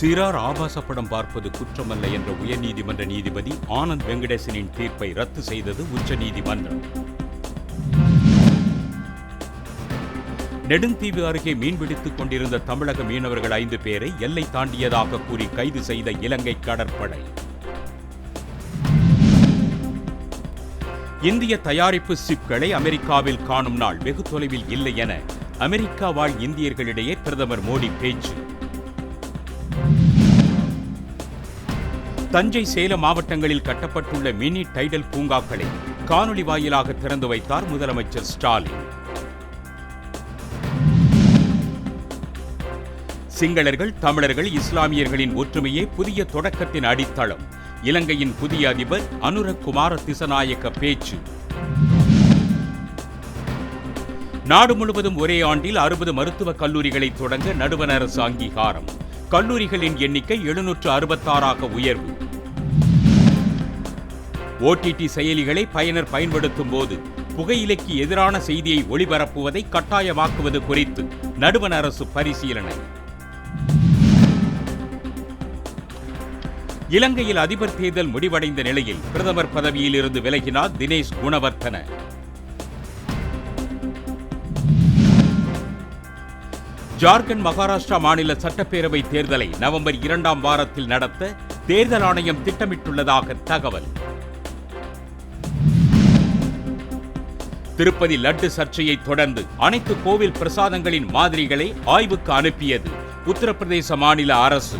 சிறார் ஆபாச படம் பார்ப்பது குற்றமல்ல என்ற உயர்நீதிமன்ற நீதிபதி ஆனந்த் வெங்கடேசனின் தீர்ப்பை ரத்து செய்தது உச்சநீதிமன்றம். நெடுந்தீவு அருகே மீன்பிடித்துக் கொண்டிருந்த தமிழக மீனவர்கள் ஐந்து பேரை எல்லை தாண்டியதாக கூறி கைது செய்த இலங்கை கடற்படை. இந்திய தயாரிப்பு சிப்களை அமெரிக்காவில் காணும் நாள் வெகு தொலைவில் இல்லை என அமெரிக்கா வாழ் இந்தியர்களிடையே பிரதமர் மோடி பேச்சு. தஞ்சை சேலம் மாவட்டங்களில் கட்டப்பட்டுள்ள மினி டைடல் பூங்காக்களை காணொலி வாயிலாக திறந்து வைத்தார் முதலமைச்சர் ஸ்டாலின். சிங்களர்கள் தமிழர்கள் இஸ்லாமியர்களின் ஒற்றுமையே புதிய தொடக்கத்தின் அடித்தளம். இலங்கையின் புதிய அதிபர் அனுரக் குமார திசநாயக்க பேச்சு. நாடு முழுவதும் ஒரே ஆண்டில் அறுபது மருத்துவக் கல்லூரிகளை தொடங்க நடுவண அரசு அங்கீகாரம். கல்லூரிகளின் எண்ணிக்கை எழுநூற்று அறுபத்தாறாக உயர்வு. ஓடிடி செயலிகளை பயனர் பயன்படுத்தும் போது புகையிலைக்கு எதிரான செய்தியை ஒளிபரப்புவதை கட்டாயமாக்குவது குறித்து நடுவண் அரசு பரிசீலனை. இலங்கையில் அதிபர் தேர்தல் முடிவடைந்த நிலையில் பிரதமர் பதவியில் இருந்து விலகினார் தினேஷ் குணவர்த்தன ஜார்க்கண்ட் மகாராஷ்டிரா மாநில சட்டப்பேரவை தேர்தலை நவம்பர் இரண்டாம் வாரத்தில் நடத்த தேர்தல் ஆணையம் திட்டமிட்டுள்ளதாக தகவல். திருப்பதி லட்டு சர்ச்சையை தொடர்ந்து அனைத்து கோவில் பிரசாதங்களின் மாதிரிகளை ஆய்வுக்கு அனுப்பியது உத்தரப்பிரதேச மாநில அரசு.